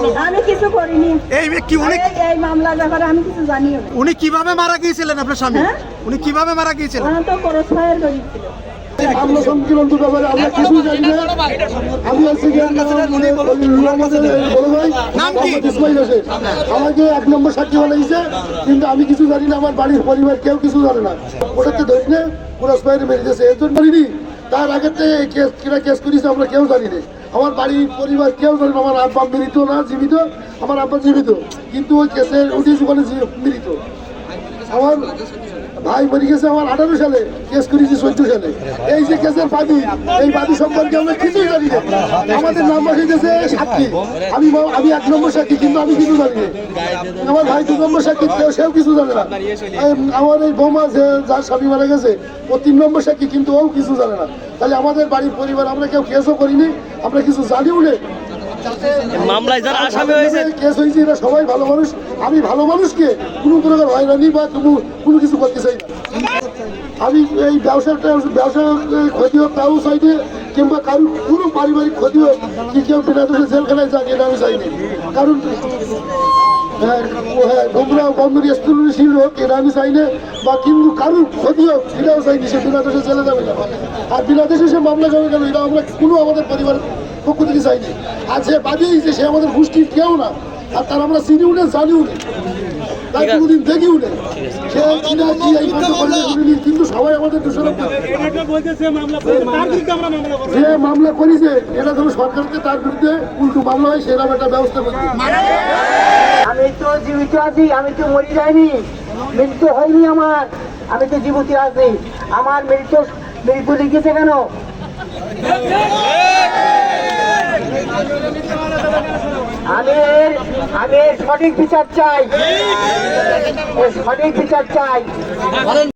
আমি কিছু করিনি। এই ব্যক্তি উনি এই- এই ব্যাপারে আমি কিছু জানিও না। উনি কীভাবে মারা গিয়েছিলেন আপনার স্বামী? হ্যাঁ? উনি কীভাবে মারা গিয়েছিলেন? ওরা তো করস ফায়ার করেছিল আমরা সংক্রান্ত ব্যাপারে আমরা কিছু জানি না। আমি আছি মানে আমাদের বড় ভাই। নাম কি? ইসমাইল হোসেন আমাকে এক নম্বর সাক্ষী বানাইছে কিন্তু আমি কিছু জানি না আমার বাড়ির পরিবার কেউ কিছু জানে না। ওটাতে ধরি না পুরস বাইরে মেরে দিয়েছে। এর জন্য তার থেকে কেস কিরা কেস করেছে আমরা কেউ জানি না। আমার বাড়ির পরিবার কেউ জানে আমার আব্বা মৃত না, জীবিত, আমার আব্বা জীবিত। কিন্তু ওই কেসের উঠেছে ওখানে মৃত। আমার ভাই মরে গেছে আমার আঠারো সালে, কেস করেছি চোদ্দ সালে। এই যে কেসের বাদী, এই বাদী সম্পর্কে আমরা কিছুই জানি না। আমাদের নাম বসে গেছে সাক্ষী। আমি আমি এক নম্বর সাক্ষী, কিন্তু আমি কিছু জানি আমার ভাই দু নম্বর সাক্ষী, কেউ সেও কিছু জানে না। আমার এই বৌমা যে, যার স্বামী মারা গেছে, ও তিন নম্বর সাক্ষী, কিন্তু ও কিছু জানে না। তাহলে আমাদের বাড়ির পরিবার, আমরা কেউ কেসও করিনি, আমরা কিছু জানিও না। মামলায় যারা আসামি হয়েছে কেস হয়েছে এরা সবাই ভালো মানুষ। আমি ভালো মানুষকে কোনো প্রকার হয়রানি বা কোনো কিছু করতে চাই আমি এই ব্যবসাটা ব্যবসা ক্ষতি হোক তাও কিংবা কারোর কোনো পারিবারিক ক্ষতি হোক কি কেউ বিনা দোষে জেলখানায় যাক এটা আমি চাইনি কারণ হ্যাঁ, হ্যাঁ হোক এটা আমি চাই না বা কিন্তু কারোর ক্ষতি হোক এটাও চাইনি সে বিনা চলে যাবে না। আর বিনা দেশে সে মামলা যাবে কেন? এটা আমরা কোনো আমাদের পরিবারের পক্ষ থেকে চাইনি আর যে বাদিয়েছে সে আমাদের গোষ্ঠীর কেউ না। আর তার আমরা চিনিও না জানিও না। তাই কোনোদিন দেখিও না। সে কিনা কি এই কিন্তু সবাই আমাদের যে মামলা করেছে। এটা সরকারকে তার বিরুদ্ধে উল্টো মামলা হয় সেরকম একটা ব্যবস্থা করতে আমি তো জীবিত আছি আমি তো মরে যাইনি। মৃত্যু হয়নি আমার। আমি তো জীবিত আছি। আমার মৃত্যু মৃত্যু লিখেছে কেন? আমি আমি সঠিক বিচার চাই। সঠিক বিচার চাই।